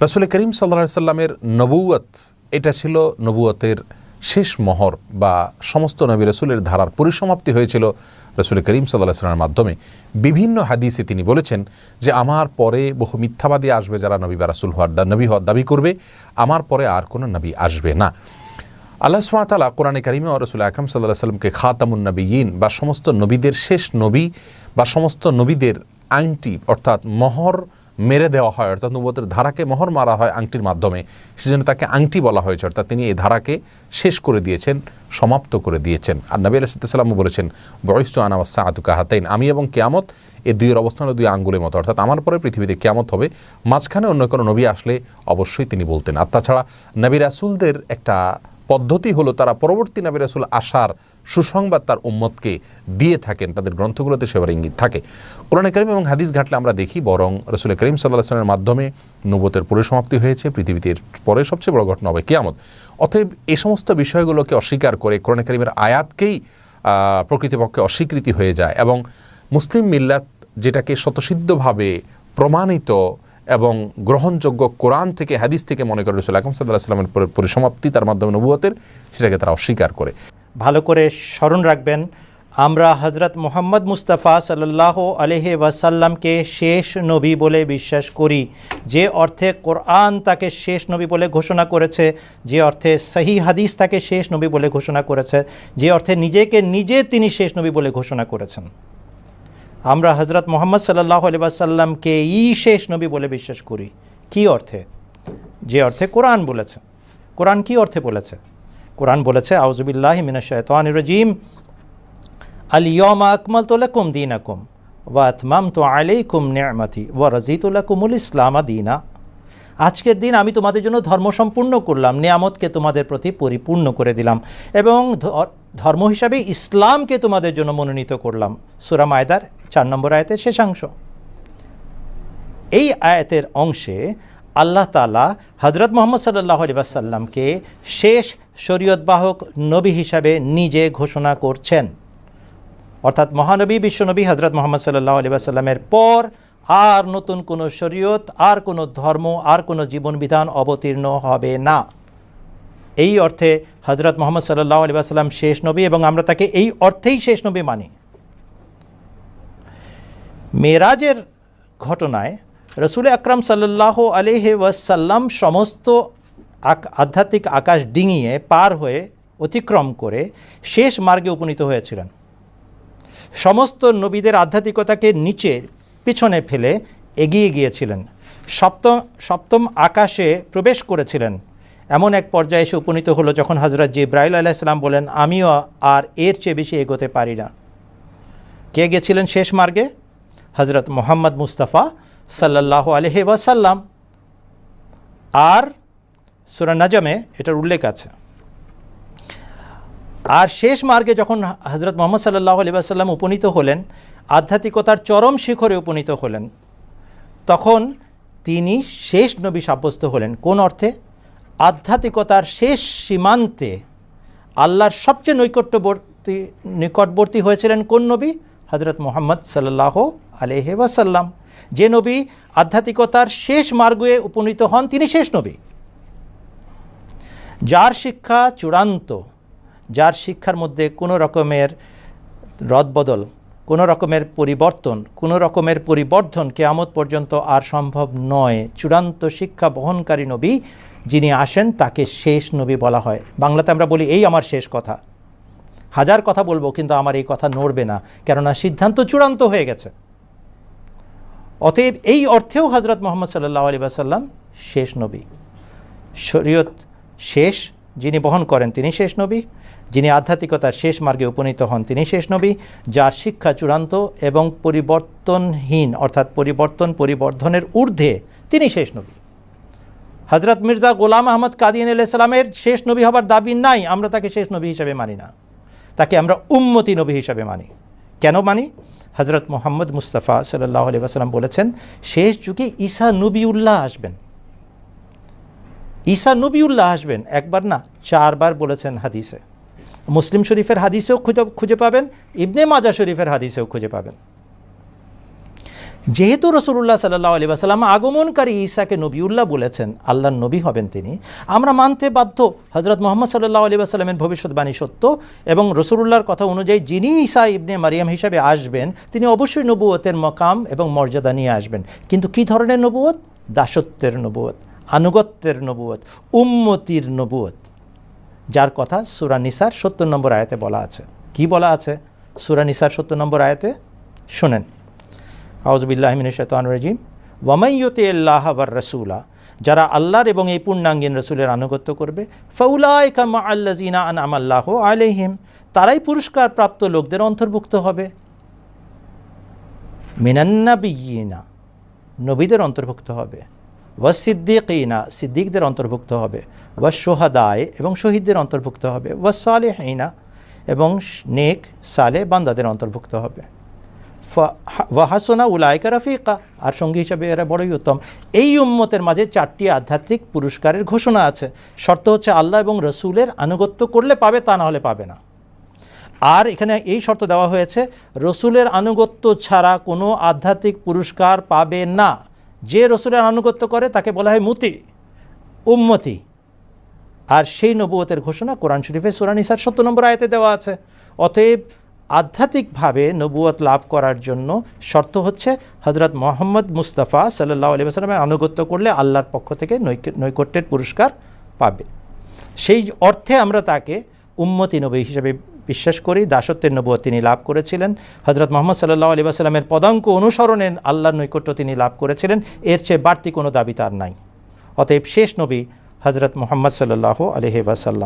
রাসুল করিম সাল্লা সাল্লামের নবুয়ত এটা ছিল নবুয়তের শেষ মহর বা সমস্ত নবী রসুলের ধারার পরিসমাপ্তি হয়েছিল রসুল করিম সাল্লাহ সাল্লামের মাধ্যমে। বিভিন্ন হাদিসে তিনি বলেছেন যে, আমার পরে বহু মিথ্যাবাদী আসবে যারা নবী বা রাসুল হওয়ার নবী হওয়ার দাবি করবে, আমার পরে আর কোনো নবী আসবে না। আল্লাহ সুমাতালা কোরআনে কারিমে ও রসুল আকরম সাল্লাহ সাল্লামকে খাতামুন নবীন বা সমস্ত নবীদের শেষ নবী বা সমস্ত নবীদের আংটি অর্থাৎ মহর মেরে দেওয়া হয়, অর্থাৎ নবতের ধারাকে মহর মারা হয় আংটির মাধ্যমে। সেজন্য তাকে আংটি বলা হয়েছে, অর্থাৎ তিনি এই ধারাকে শেষ করে দিয়েছেন, সমাপ্ত করে দিয়েছেন। আর নবী আলাইসাল্লামও বলেছেন বয়স্ত আনাওয়াসা আতুকা হাতাইন। আমি এবং কেয়ামত এই দুইয়ের অবস্থান দুই আঙ্গুলের মতো, অর্থাৎ আমার পরে পৃথিবীতে কেয়ামত হবে। মাঝখানে অন্য কোনো নবী আসলে অবশ্যই তিনি বলতেন। আর তাছাড়া নবী রাসুলদের একটা পদ্ধতি হলো তারা পরবর্তী নবী রাসুল আসার সুসংবাদ তার উম্মতকে দিয়ে থাকেন, তাদের গ্রন্থগুলোতে সেবার ইঙ্গিত থাকে। কোরআন করিম এবং হাদিস ঘাটলে আমরা দেখি, বরং রসুল করিম সাল্লাহ সাল্লামের মাধ্যমে নবতের পরিসমাপ্তি হয়েছে, পৃথিবীতে পরে সবচেয়ে বড় ঘটনা হবে কিয়ামত। অতএব এ সমস্ত বিষয়গুলোকে অস্বীকার করে কোরআন করিমের আয়াতকেই প্রকৃতপক্ষে অস্বীকৃতি হয়ে যায় এবং মুসলিম মিল্লাত যেটাকে স্বতসিদ্ধভাবে প্রমাণিত এবং গ্রহণযোগ্য কোরআন থেকে, হাদিস থেকে মনে করে রসুল আকরম সাল্লাহ পরি- পরিসমাপ্তি তার মাধ্যমে নবুয়তের, সেটাকে তারা অস্বীকার করে। ভালো করে স্মরণ রাখবেন, আমরা হজরত মোহাম্মদ মুস্তাফা সাল্লাহ আলহি ওয়াসাল্লামকে শেষ নবী বলে বিশ্বাস করি। যে অর্থে কোরআন তাকে শেষ নবী বলে ঘোষণা করেছে, যে অর্থে সহি হাদিস তাকে শেষ নবী বলে ঘোষণা করেছে, যে অর্থে নিজেকে নিজে তিনি শেষ নবী বলে ঘোষণা করেছেন। আমরা হজরত মোহাম্মদ সাল্লাহ আলিবাসাল্লামকে ই শেষ নবী বলে বিশ্বাস করি। কি অর্থে? যে অর্থে কোরআন বলেছে। কোরআন কি অর্থে বলেছে? কোরআন বলেছে আউজুবিল্লাহ মিনাশায়তান রাজিম। আলিয়মা আকমাল তোলাকুম দিন আকুম ওয়া আতমাম তো আলাইকুম নিয়ামাতি ওয়া রাজিতুল্লাকুমুল ইসলামা দিনা। আজকের দিন আমি তোমাদের জন্য ধর্ম সম্পূর্ণ করলাম, নিয়ামতকে তোমাদের প্রতি পরিপূর্ণ করে দিলাম এবং ধর্ম হিসাবে ইসলামকে তোমাদের জন্য মনোনীত করলাম। সুরা মায়দার চার নম্বর আয়াতের শেষাংশ এই আয়াতের অংশে আল্লাহ তালা হজরত মোহাম্মদ সাল্লাহ আলিবাসাল্লামকে শেষ শরীয়তবাহক নবী হিসাবে নিজে ঘোষণা করছেন। অর্থাৎ মহানবী, বিশ্বনবী হজরত মোহাম্মদ সাল্লাহ আলিবাসাল্লামের পর আর নতুন কোনো শরীয়ত, আর কোনো ধর্ম, আর কোনো জীবন বিধান অবতীর্ণ হবে না। এই অর্থে হজরত মোহাম্মদ সাল্লাহ আলিবাসাল্লাম শেষ নবী এবং আমরা তাকে এই অর্থেই শেষ নবী মানি। মেরাজের ঘটনায় রসুল আকরাম সাল্লাহ আলহি ওয়াসাল্লাম সমস্ত আধ্যাত্মিক আকাশ ডিঙিয়ে পার হয়ে অতিক্রম করে শেষ মার্গে উপনীত হয়েছিলেন। সমস্ত নবীদের আধ্যাত্মিকতাকে নিচে পিছনে ফেলে এগিয়ে গিয়েছিলেন। সপ্তম সপ্তম আকাশে প্রবেশ করেছিলেন। এমন এক পর্যায়ে এসে উপনীত হলো যখন হজরত জিব্রাইল আলাইসাল্লাম বলেন আমিও আর এর চেয়ে বেশি এগোতে পারি না। কে গেছিলেন শেষ মার্গে? হজরত মোহাম্মদ মুস্তাফা সাল্লাহ আলহি ওয়াসাল্লাম। আর সুরা নাজমে এটার উল্লেখ আছে। আর শেষ মার্গে যখন হজরত মোহাম্মদ সাল্লাহ আলি আসাল্লাম উপনীত হলেন আধ্যাত্মিকতার চরম শিখরে উপনীত হলেন। তখন তিনি শেষ নবী সাব্যস্ত হলেন। কোন অর্থে? আধ্যাত্মিকতার শেষ সীমান্তে আল্লাহর সবচেয়ে নৈকট্যবর্তী, নিকটবর্তী হয়েছিলেন কোন নবী? হজরত মোহাম্মদ সাল্লাহ আলহি ওয়াসাল্লাম। যে নবী আধ্যাত্মিকতার শেষ মার্গে উপনীত হন, তিনি শেষ নবী। যার শিক্ষা চূড়ান্ত, যার শিক্ষার মধ্যে কোনো রকমের রদবদল কোনো রকমের পরিবর্তন, কোনো রকমের পরিবর্ধন কেয়ামত পর্যন্ত আর সম্ভব নয়। চূড়ান্ত শিক্ষা বহনকারী নবী যিনি আসেন, তাকে শেষ নবী বলা হয়। বাংলাতে আমরা বলি, এই আমার শেষ কথা। হাজার কথা বলব, কিন্তু আমার এই কথা নড়বে না, কেননা সিদ্ধান্ত চূড়ান্ত হয়ে গেছে। অতএব এই অর্থেও হজরত মোহাম্মদ সাল্লাহ আলী সাল্লাম শেষ নবী। শরীয়ত শেষ যিনি বহন করেন তিনি শেষ নবী, যিনি আধ্যাত্মিকতার শেষ মার্গে উপনীত হন তিনি শেষ নবী, যার শিক্ষা চূড়ান্ত এবং পরিবর্তনহীন, অর্থাৎ পরিবর্তন পরিবর্ধনের ঊর্ধ্বে তিনি শেষ নবী। হজরত মির্জা গোলাম আহমদ কাদিয়ান সালামের শেষ নবী হবার দাবি নাই, আমরা তাকে শেষ নবী হিসাবে মানি না। তাকে আমরা উম্মতি নবী হিসাবে মানি। কেন মানি? হজরত মোহাম্মদ মুস্তাফা সাল্লাহ আলি বলেছেন, শেষ যুগে ঈসা নবীউল্লাহ আসবেন। ঈসা নবীউল্লাহ আসবেন, একবার না, চারবার বলেছেন হাদিসে। মুসলিম শরীফের হাদিসেও খুঁজে খুঁজে পাবেন, ইবনে মাজা শরীফের হাদিসেও খুঁজে পাবেন। যেহেতু রসুল্লাহ সাল্লাহ আলী আগমনকারী ঈসাকে নবীউল্লাহ বলেছেন, আল্লাহর নবী হবেন তিনি, আমরা মানতে বাধ্য হজরত মোহাম্মদ সাল্লাহ আলী ভবিষ্যৎবাণী সত্য এবং রসুল্লাহর কথা অনুযায়ী যিনি ঈসা ইবনে মারিয়াম হিসাবে আসবেন, তিনি অবশ্যই নবুয়তের মকাম এবং মর্যাদা নিয়ে আসবেন। কিন্তু কি ধরনের নবুয়ত? দাসত্বের নবুয়ত। আনুগত্যের নবুয়ত উম্মতির নবুয়ত যার কথা সুরা নিসার সত্তর নম্বর আয়াতে বলা আছে। কি বলা আছে? সুরা নিসার সত্তর নম্বর আয়াতে শোনেন। আউজবিল্লাহমিন শৈতান রাজিম। ওয়ামাইয়তে আল্লাহ আবার রসুলা। যারা আল্লাহর এবং এই পূর্ণাঙ্গীন রসুলের আনুগত্য করবে ফৌলাই কামা আল্লাজিনা আন আমাল্লাহ আলহিম তারাই পুরস্কার প্রাপ্ত লোকদের অন্তর্ভুক্ত হবে। মিনান্নাবিয়িনা নবীদের অন্তর্ভুক্ত হবে। ওয়া সিদ্দিকিনা সিদ্দিকদের অন্তর্ভুক্ত হবে। ওয়া সোহাদায় এবং শহীদদের অন্তর্ভুক্ত হবে। ওয়া সালেহিনা এবং নেক, সালে বান্দাদের অন্তর্ভুক্ত হবে। ওয়াহাসোনা উলায়কা রফিকা। আর সঙ্গী হিসাবে এরা বড়ই উত্তম। এই উম্মতের মাঝে চারটি আধ্যাত্মিক পুরস্কারের ঘোষণা আছে। শর্ত হচ্ছে আল্লাহ এবং রসুলের আনুগত্য করলে পাবে, তা না হলে পাবে না। আর এখানে এই শর্ত দেওয়া হয়েছে, রসুলের আনুগত্য ছাড়া কোনো আধ্যাত্মিক পুরস্কার পাবে না। যে রসুলের আনুগত্য করে তাকে বলা হয় মুতি, উম্মতি। আর সেই নবুয়তের ঘোষণা কোরআন শরীফে সুরানিসার সত্তর নম্বর আয়তে দেওয়া আছে। অতএব আধ্যাত্মিকভাবে নবুয়ত লাভ করার জন্য শর্ত হচ্ছে হজরত মোহাম্মদ মুস্তাফা সাল্লাহ আলী সাল্লামের আনুগত্য করলে আল্লাহর পক্ষ থেকে নৈক- নৈকট্যের পুরস্কার পাবে। সেই অর্থে আমরা তাকে উম্মতি নবী হিসেবে বিশ্বাস করি দাসত্বের নবুয় তিনি লাভ করেছিলেন। হজরত মোহাম্মদ সাল্লাহ আলী আসালামের পদাঙ্ক অনুসরণে আল্লাহর নৈকট্য তিনি লাভ করেছিলেন। এর চেয়ে বাড়তি কোনো দাবি তার নাই। অতএব শেষ নবী হজরত মোহাম্মদ সাল্লাহ আলহি ওয়াসাল্লাম।